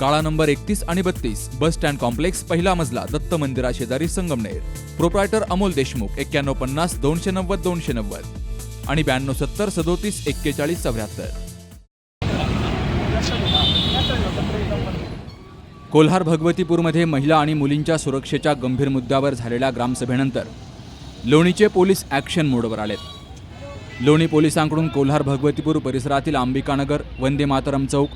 काळा नंबर एकतीस आणि बत्तीस बस स्टँड कॉम्प्लेक्स पहिला मजला दत्त मंदिरा शेजारी संगमनेर. प्रोप्रायटर अमोल देशमुख एक्क्याण्णव पन्नास दोनशे नव्वद दोनशे नव्वद. आणि ब्याण्णव सत्तर सदोतीस एक्केचाळीस चौऱ्याहत्तर. कोल्हार भगवतीपूरमध्ये महिला आणि मुलींच्या सुरक्षेच्या गंभीर मुद्द्यावर झालेल्या ग्रामसभेनंतर लोणीचे पोलीस ॲक्शन मोडवर आलेत. लोणी पोलिसांकडून कोल्हार भगवतीपूर परिसरातील अंबिकानगर वंदे मातरम चौक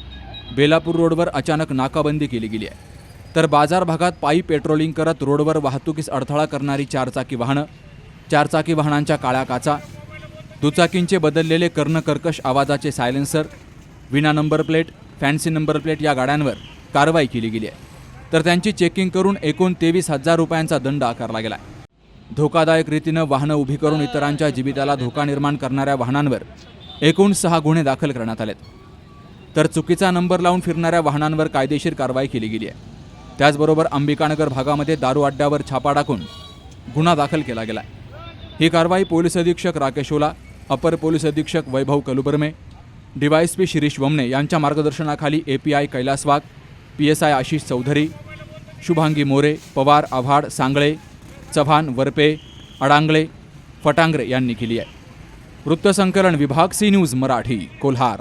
बेलापूर रोडवर अचानक नाकाबंदी केली गेली आहे. तर बाजार भागात पायी पेट्रोलिंग करत रोडवर वाहतुकीस अडथळा करणारी चारचाकी वाहनं चारचाकी वाहनांच्या काळ्या काचा दुचाकींचे बदललेले कर्णकर्कश आवाजाचे सायलेन्सर विना number plate fancy number plate या गाड्यांवर कारवाई केली गेली आहे. तर त्यांची चेकिंग करून एकूण तेवीस हजार रुपयांचा दंड आकारला गेला आहे. धोकादायक रीतीनं वाहनं उभी करून इतरांच्या जीविताला धोका निर्माण करणाऱ्या वाहनांवर एकूण सहा गुन्हे दाखल करण्यात आलेत. तर चुकीचा नंबर लावून फिरणाऱ्या वाहनांवर कायदेशीर कारवाई केली गेली आहे. त्याचबरोबर अंबिकानगर भागामध्ये दारू अड्ड्यावर छापा टाकून गुन्हा दाखल केला गेला आहे ही कारवाई पोलीस अधीक्षक राकेश ओला अपर पोलीस अधीक्षक वैभव कलुबर्मे डीवायएसपी शिरीष वमने यांच्या मार्गदर्शनाखाली A P I Kailas Wagh P S I Ashish Chaudhari Shubhangi More Pawar Avhad Sangle Chavan Varpe Adangale Phatangare यांनी केली आहे. वृत्तसंकलन विभाग सी न्यूज मराठी कोल्हार.